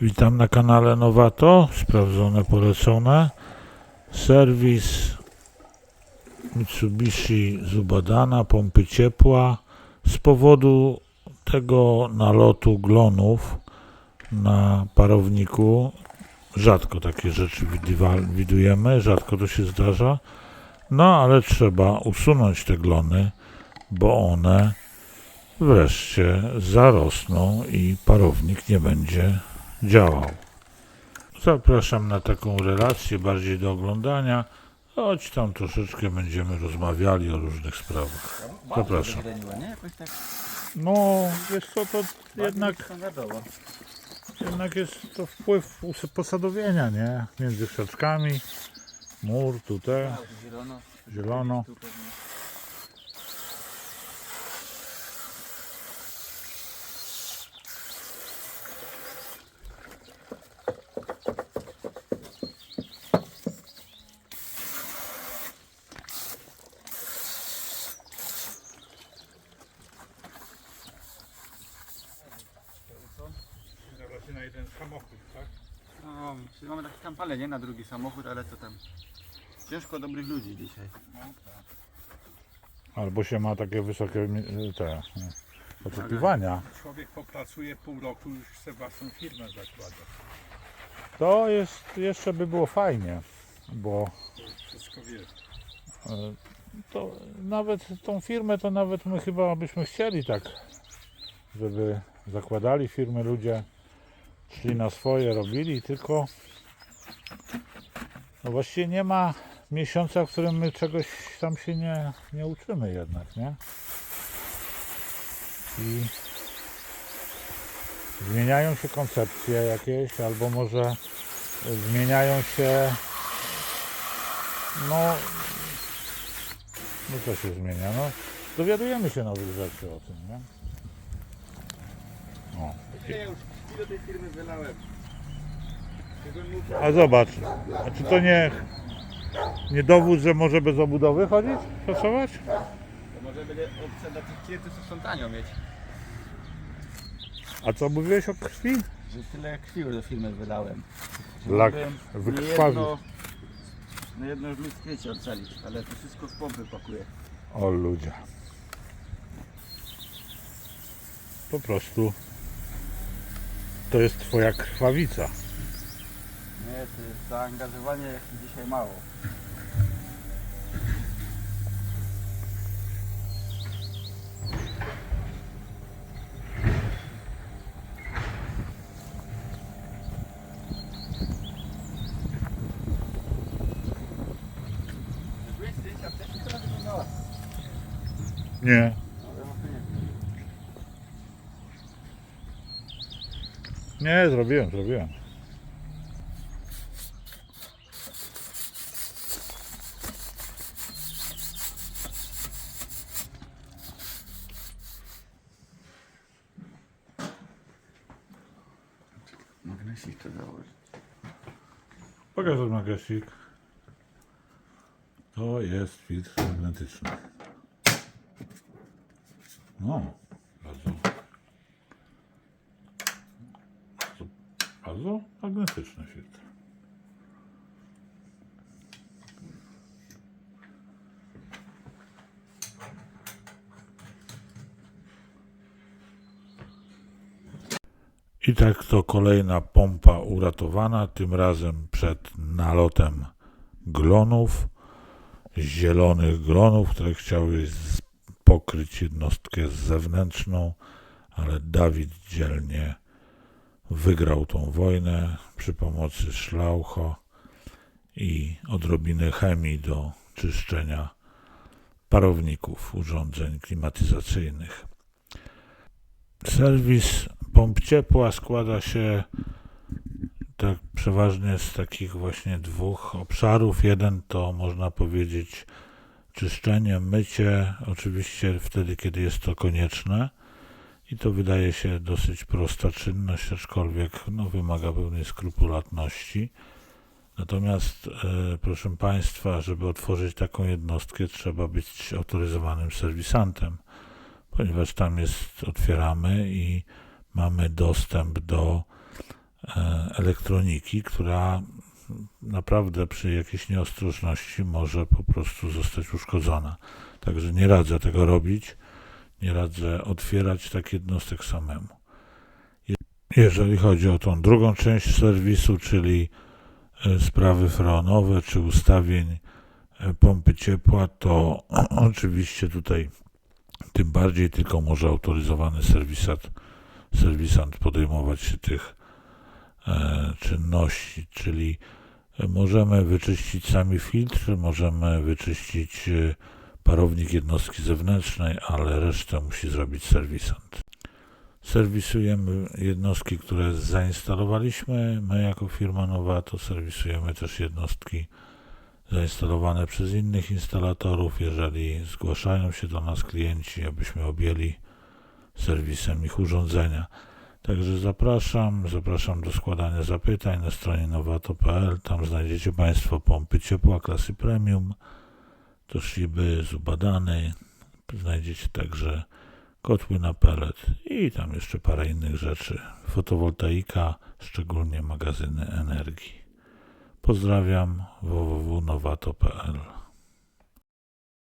Witam na kanale Nowato, sprawdzone, polecone. Serwis Mitsubishi Zubadana, pompy ciepła. Z powodu tego nalotu glonów na parowniku, rzadko takie rzeczy widujemy, rzadko to się zdarza. No ale trzeba usunąć te glony, bo one wreszcie zarosną i parownik nie będzie działał. Zapraszam na taką relację bardziej do oglądania, choć tam troszeczkę będziemy rozmawiali o różnych sprawach. Zapraszam. No, wiesz co, to jednak, jednak jest to wpływ posadowienia, nie? Między krzaczkami, mur tutaj, zielono. Jeden samochód, tak? No, czyli mamy taki kampanię, nie? Na drugi samochód, ale to tam ciężko dobrych ludzi dzisiaj. Albo się ma takie wysokie mi- te nie, oczekiwania. Człowiek popracuje pół roku, już chce własną firmę zakładać. To jest, jeszcze by było fajnie, bo Wszystko wie. e, to nawet tą firmę to nawet my chyba byśmy chcieli tak, żeby zakładali firmy ludzie, szli na swoje, robili, tylko no właściwie nie ma miesiąca, w którym my czegoś tam się nie, nie uczymy jednak, nie? I zmieniają się koncepcje jakieś, albo może zmieniają się no no co się zmienia, no dowiadujemy się nowych rzeczy o tym, nie? O. Ja już do tej firmy wylałem. A zobacz, a czy to nie, nie dowód, że może bez obudowy chodzić, pracować? To może będzie opcja dla tych klientów, co chcą tanio mieć. A co mówiłeś o krwi? Że tyle krwi już do firmy wylałem. Że Dla mogłem wykrwawić. Na jedno już ludzkie ocalić, ale to wszystko z pompy pakuje. O ludzie. Po prostu to jest twoja krwawica. Nie, to jest zaangażowanie dzisiaj mało. Nie. Ale może nie. Nie, zrobiłem, zrobiłem. Magnesik to założyć. Pokaż ten magnesik. To jest filtr magnetyczny. No, bardzo, bardzo, bardzo magnetyczny filtr. I tak to kolejna pompa uratowana, tym razem przed nalotem glonów, zielonych glonów, które chciały pokryć jednostkę zewnętrzną, ale Dawid dzielnie wygrał tą wojnę przy pomocy szlaucho i odrobiny chemii do czyszczenia parowników, urządzeń klimatyzacyjnych. Serwis pomp ciepła składa się tak przeważnie z takich właśnie dwóch obszarów. Jeden to można powiedzieć czyszczenie, mycie, oczywiście wtedy, kiedy jest to konieczne. I to wydaje się dosyć prosta czynność, aczkolwiek no, wymaga pewnej skrupulatności. Natomiast, e, proszę Państwa, żeby otworzyć taką jednostkę, trzeba być autoryzowanym serwisantem, ponieważ tam jest, otwieramy i mamy dostęp do e, elektroniki, która naprawdę przy jakiejś nieostrożności może po prostu zostać uszkodzona. Także nie radzę tego robić, nie radzę otwierać tak jednostek samemu. Je- Jeżeli chodzi o tą drugą część serwisu, czyli e, sprawy freonowe czy ustawień e, pompy ciepła, to oczywiście tutaj tym bardziej tylko może autoryzowany serwisat, serwisant podejmować się tych e, czynności, czyli możemy wyczyścić sami filtr, możemy wyczyścić parownik jednostki zewnętrznej, ale resztę musi zrobić serwisant. Serwisujemy jednostki, które zainstalowaliśmy. My jako firma Novato serwisujemy też jednostki zainstalowane przez innych instalatorów. Jeżeli zgłaszają się do nas klienci, abyśmy objęli serwisem ich urządzenia. Także zapraszam, zapraszam do składania zapytań na stronie nowato.pl. Tam znajdziecie Państwo pompy ciepła klasy premium, to szyby z. Znajdziecie także kotły na pelet i tam jeszcze parę innych rzeczy. Fotowoltaika, szczególnie magazyny energii. Pozdrawiam www.nowato.pl